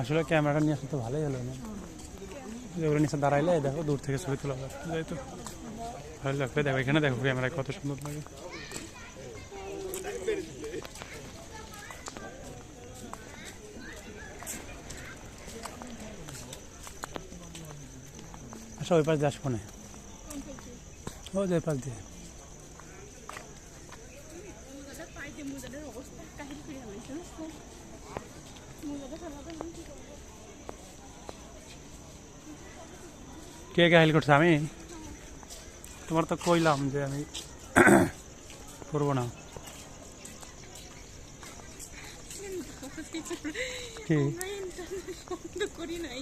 আসলে ক্যামেরাটা নিয়ে আসলে তো ভালোই হলো না। যেগুলো নিচে দাঁড়াইলে দেখো, দূর থেকে ছবি তোলা যাবে। যাই তো। ভালো লাগবে। দেখো, এখানে দেখো ক্যামেরায় কত সুন্দর লাগে। আচ্ছা ওই পাশ দিয়ে আসব না। ও, যে পাশ দিয়ে। কে গাহিল করছে? আমি? তোমার তো কইলাম যে আমি করব না। কি আমরা ইন্টারনেট বন্ধ করি নাই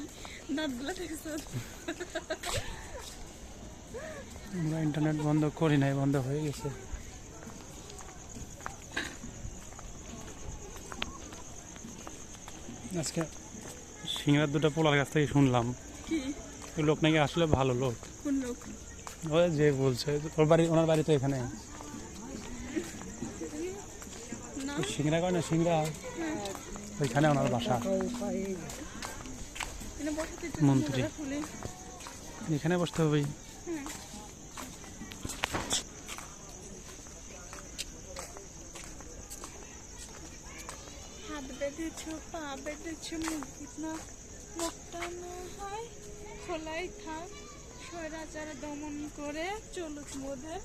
আমরা ইন্টারনেট বন্ধ করি নাই বন্ধ হয়ে গেছে আজকে সিংড়ার দুটো পোলার কাছ থেকে শুনলাম ওই লোক নাকি আসলে ভালো লোক যে বলছে ওর বাড়ি ওনার বাড়ি তো এখানে সিংড়া করে না সিংড়া ওইখানে ওনার বাসা মন্ত্রী। এখানে বসতে হবে হাত না না হয় খোলাই থাক দমন করে চলুক মোদের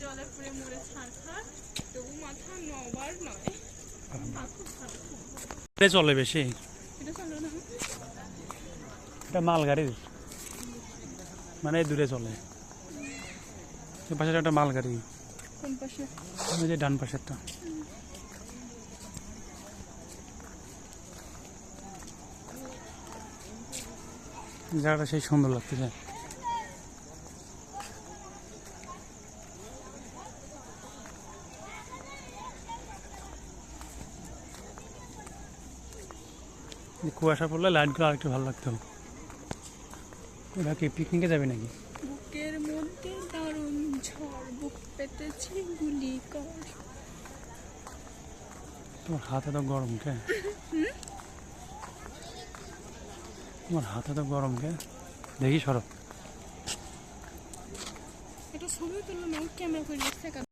জলে পড়ে মরে ছাড় ছাড় তবু মাথা নবার নয়। ভালো। এটা চলে বেশি? এটা এটা মালগাড়ির। মানে দূরে চলে। পাশে একটা পাশে? ওই যে ডান পাশেরটা। জায়গাটা সেই সুন্দর লাগতেছে। কুয়াশা পড়লে লাইটগুলো আরেকটু ভালো লাগতো ওরা কি পিকনিকে যাবে নাকি? বুকের মধ্যে দারুণ ঝড় বুক পেতেছে গুলি কর। তোমার হাত এত গরম কে? তোমার হাত এত গরম কে? দেখি সরব এটা ছবি তুলো না ক্যামেরা করে